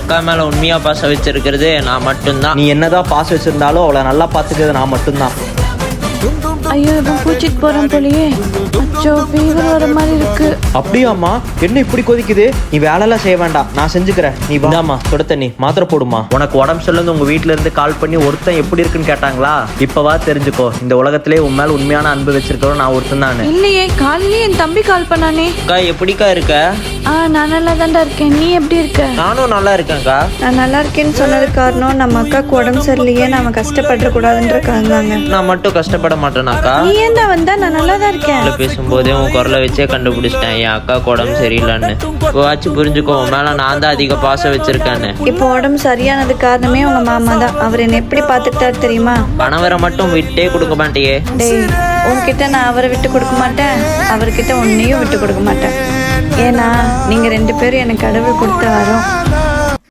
அக்கா மேல உண்மையா பாசம் வச்சிருக்கிறது நான் மட்டும்தான். நீ என்னதான் பாஸ் வச்சிருந்தாலும் அவளை நல்லா பார்த்துக்கிறது நான் மட்டும்தான். ஐயோ பூச்சிட்டு போறான் போலயே. அச்சோ ஃபீவர் வர மாதிரி இருக்கு. அப்படியாம்மா? என்ன இப்படி கொதிக்குது? நீ வேலையெல்லாம் செய்ய வேண்டாம். நான் செஞ்சுக்கிறேன். நீ வாமா சுட தண்ணி மாத்திரை போடுமா உனக்கு உடம்பு சொல்லுங்க உங்க வீட்ல இருந்து கால் பண்ணி ஒருத்தன் எப்படி இருக்குன்னு கேட்டாங்களா? இப்பவா தெரிஞ்சுக்கோ. இந்த உலகத்திலே உன் மேல உண்மையான அன்பு வச்சிருக்கிறோம் நான் ஒருத்தன் தானே. இல்லையே காலையிலே என் தம்பி கால் பண்ணானே. அக்கா எப்படிக்கா இருக்க? ஆ நான் நல்லா தான்டா இருக்கேன். நீ எப்படி இருக்க? நானும் நல்லா இருக்கேன்க்கா. நான் நல்லா இருக்கேன்னு சொன்னது காரணம் நம்ம அக்காவுக்கு உடம்பு சரியில்லையே நாம கஷ்டப்படக்கூடாதுன்றக்காக தாங்க நான் மட்டும் கஷ்டப்பட மாட்டேனாக்கா. நீ ஏன்டா வந்தா? நான் நல்லா தான் இருக்கேன். உள்ள பேசும்போதே உன் குரலை வச்சே கண்டுபிடிச்சிட்டேன். என் அக்கா உடம்பு சரியில்லைன்னு. இப்போவாச்சும் புரிஞ்சுக்கோ உன் மேல நான் தான் அதிக பாசம் வச்சிருக்கேன்னு. இப்போ உடம்பு சரியானது காரணமே உங்க மாமா தான். அவர் என்ன எப்படி பாத்துக்கிட்டாரு தெரியுமா? கணவரை மட்டும் விட்டே கொடுக்க மாட்டியே. டேய் உன்கிட்ட நான் அவரை விட்டு கொடுக்க மாட்டேன். அவர்கிட்ட உன்னையும் விட்டு கொடுக்க மாட்டேன். ஏன்னா நீங்க ரெண்டு பேரும் எனக்கு கடவுள் கொடுத்த வரோம்.